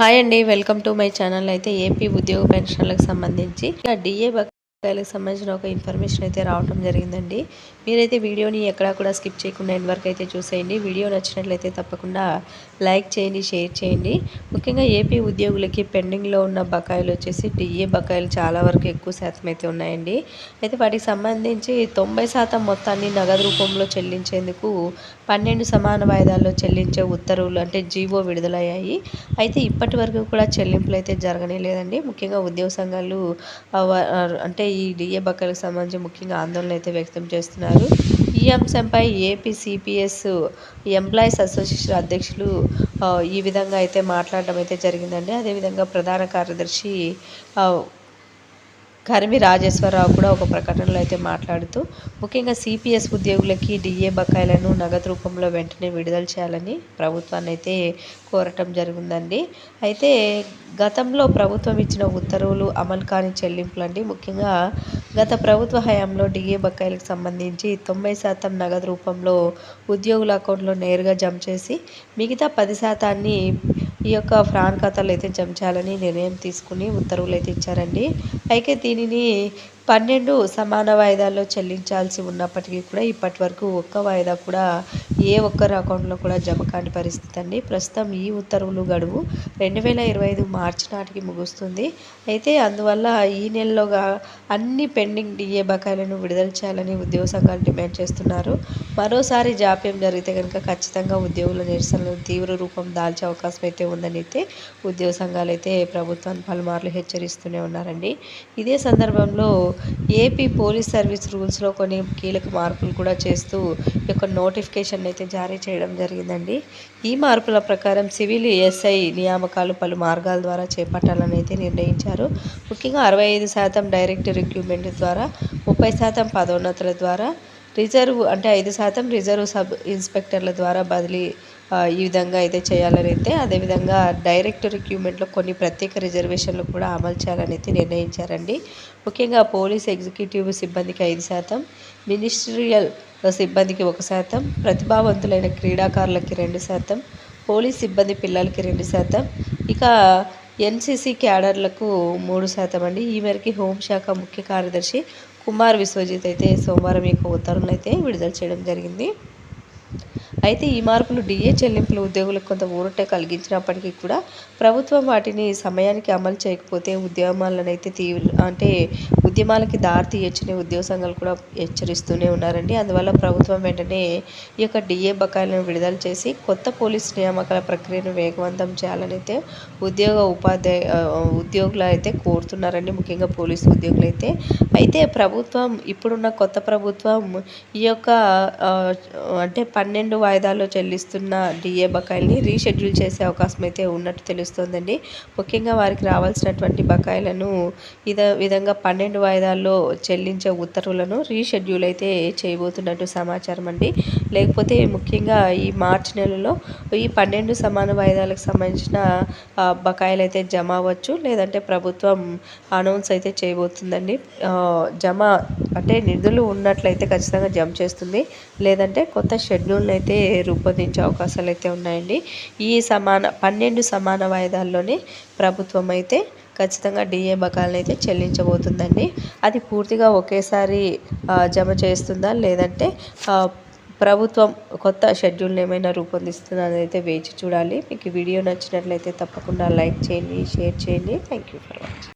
Hi అండి welcome to my channel. అయితే AP ఉద్యోగ పెన్షన్లకు సంబంధించి డిఏ బకాయిలకు సంబంధించిన ఒక ఇన్ఫర్మేషన్ అయితే రావడం జరిగిందండి. మీరైతే వీడియోని ఎక్కడా కూడా స్కిప్ చేయకుండా ఎండ్ వరకు అయితే చూసేయండి. వీడియో నచ్చినట్లయితే తప్పకుండా లైక్ చేయండి షేర్ చేయండి. ముఖ్యంగా ఏపీ ఉద్యోగులకి పెండింగ్లో ఉన్న బకాయిలు వచ్చేసి డిఏ బకాయిలు చాలా వరకు ఎక్కువ శాతం అయితే ఉన్నాయండి. అయితే వాటికి సంబంధించి తొంభై శాతం మొత్తాన్ని నగదు రూపంలో చెల్లించేందుకు పన్నెండు సమాన వాయిదాల్లో చెల్లించే ఉత్తర్వులు అంటే జీవో విడుదలయ్యాయి. అయితే ఇప్పటి వరకు కూడా చెల్లింపులు అయితే జరగనే లేదండి. ముఖ్యంగా ఉద్యోగ సంఘాలు అంటే ఈ డిఏ బకాయిలకు సంబంధించి ముఖ్యంగా ఆందోళన అయితే వ్యక్తం చేస్తున్నారు. ఈ అంశంపై ఏపీ సిపిఎస్ ఎంప్లాయీస్ అసోసియేషన్ అధ్యక్షులు ఈ విధంగా అయితే మాట్లాడడం అయితే జరిగిందండి. అదేవిధంగా ప్రధాన కార్యదర్శి కరిమి రాజేశ్వరరావు కూడా ఒక ప్రకటనలో అయితే మాట్లాడుతూ ముఖ్యంగా సిపిఎస్ ఉద్యోగులకి డిఏ బకాయిలను నగదు రూపంలో వెంటనే విడుదల చేయాలని ప్రభుత్వాన్ని అయితే కోరటం జరిగిందండి. అయితే గతంలో ప్రభుత్వం ఇచ్చిన ఉత్తర్వులు అమలు కాని చెల్లింపులు అండి ముఖ్యంగా గత ప్రభుత్వ హయాంలో డిఏ బకాయిలకు సంబంధించి తొంభై శాతం నగదు రూపంలో ఉద్యోగుల అకౌంట్లో నేరుగా జమ చేసి మిగతా పది శాతాన్ని ఈ యొక్క ఫ్రాన్ ఖాతాలు అయితే జమ చేయాలని నిర్ణయం తీసుకుని ఉత్తర్వులు అయితే ఇచ్చారండి. అయితే దీనిని పన్నెండు సమాన వాయిదాల్లో చెల్లించాల్సి ఉన్నప్పటికీ కూడా ఇప్పటి వరకు ఒక్క వాయిదా కూడా ఏ ఒక్కరి అకౌంట్లో కూడా జమ కాని పరిస్థితి అండి. ప్రస్తుతం ఈ ఉత్తర్వులు గడువు రెండు వేల ఇరవై ఐదు మార్చి నాటికి ముగుస్తుంది. అయితే అందువల్ల ఈ నెలలోగా అన్ని పెండింగ్ డిఏ బకాయిలను విడుదల చేయాలని ఉద్యోగ సంఘాలు డిమాండ్ చేస్తున్నారు. మరోసారి జాప్యం జరిగితే కనుక ఖచ్చితంగా ఉద్యోగుల నిరసనలు తీవ్ర రూపం దాల్చే అవకాశం అయితే ఉందని అయితే ఉద్యోగ సంఘాలు అయితే ప్రభుత్వాన్ని పలుమార్లు హెచ్చరిస్తూనే ఉన్నారండి. ఇదే సందర్భంలో ఏపీ పోలీస్ సర్వీస్ రూల్స్లో కొన్ని కీలక మార్పులు కూడా చేస్తూ యొక్క నోటిఫికేషన్ అయితే జారీ చేయడం జరిగిందండి. ఈ మార్పుల ప్రకారం సివిల్ ఎస్ఐ నియామకాలు పలు మార్గాల ద్వారా చేపట్టాలని అయితే నిర్ణయించారు. ముఖ్యంగా అరవై ఐదు శాతం డైరెక్ట్ రిక్రూట్మెంట్ ద్వారా ముప్పై శాతం పదోన్నతుల ద్వారా రిజర్వ్ అంటే ఐదు శాతం రిజర్వ్ సబ్ ఇన్స్పెక్టర్ల ద్వారా బదిలీ ఈ విధంగా అయితే చేయాలని అయితే అదేవిధంగా డైరెక్ట్ రిక్రూట్మెంట్లో కొన్ని ప్రత్యేక రిజర్వేషన్లు కూడా అమలు చేయాలని అయితే నిర్ణయించారండి. ముఖ్యంగా పోలీస్ ఎగ్జిక్యూటివ్ సిబ్బందికి ఐదు శాతం మినిస్ట్రియల్ సిబ్బందికి ఒక శాతం ప్రతిభావంతులైన క్రీడాకారులకి రెండు శాతం పోలీస్ సిబ్బంది పిల్లలకి రెండు శాతం ఇక ఎన్సీసీ క్యాడర్లకు మూడు శాతం అండి. ఈ మేరకి హోంశాఖ ముఖ్య కార్యదర్శి కుమార్ విశ్వజిత్ అయితే సోమవారం యొక్క ఉత్తర్వులను అయితే విడుదల చేయడం జరిగింది. అయితే ఈ మార్పులు డిఏ చెల్లింపులు ఉద్యోగులకు కొంత ఊరట కలిగించినప్పటికీ కూడా ప్రభుత్వం వాటిని సమయానికి అమలు చేయకపోతే ఉద్యమాలను అయితే తీవ్ర అంటే ఉద్యమాలకి దారి తీయొచ్చని ఉద్యోగ సంఘాలు కూడా హెచ్చరిస్తూనే ఉన్నారండి. అందువల్ల ప్రభుత్వం వెంటనే ఈ యొక్క డిఏ బకాయిలను విడుదల చేసి కొత్త పోలీస్ నియామకాల ప్రక్రియను వేగవంతం చేయాలని అయితే ఉద్యోగ ఉపాధ్యాయ ఉద్యోగులు అయితే కోరుతున్నారండి. ముఖ్యంగా పోలీసు ఉద్యోగులు అయితే. అయితే ప్రభుత్వం ఇప్పుడున్న కొత్త ప్రభుత్వం ఈ యొక్క అంటే పన్నెండు వాయిదాల్లో చెల్లిస్తున్న డిఏ బకాయిల్ని రీషెడ్యూల్ చేసే అవకాశం అయితే ఉన్నట్టు తెలుస్తోందండి. ముఖ్యంగా వారికి రావాల్సినటువంటి బకాయిలను ఇద విధంగా పన్నెండు వాయిదాల్లో చెల్లించే ఉత్తర్వులను రీషెడ్యూల్ అయితే చేయబోతున్నట్టు సమాచారం అండి. లేకపోతే ముఖ్యంగా ఈ మార్చి నెలలో ఈ పన్నెండు సమాన వాయిదాలకు సంబంధించిన బకాయిలు అయితే జమ అవ్వచ్చు లేదంటే ప్రభుత్వం అనౌన్స్ అయితే చేయబోతుందండి. జమ అంటే నిధులు ఉన్నట్లయితే ఖచ్చితంగా జమ చేస్తుంది. లేదంటే కొత్త షెడ్యూల్ని అయితే రూపొందించే అవకాశాలు అయితే ఉన్నాయండి. ఈ సమాన పన్నెండు సమాన వాయిదాల్లోనే ప్రభుత్వం అయితే ఖచ్చితంగా డిఏ బకాయిలను అయితే చెల్లించబోతుందండి. అది పూర్తిగా ఒకేసారి జమ చేస్తుందా? లేదంటే ప్రభుత్వం కొత్త షెడ్యూల్ని ఏమైనా రూపొందిస్తుందా అయితే వేచి చూడాలి. మీకు వీడియో నచ్చినట్లయితే తప్పకుండా లైక్ చేయండి షేర్ చేయండి. Thank you for watching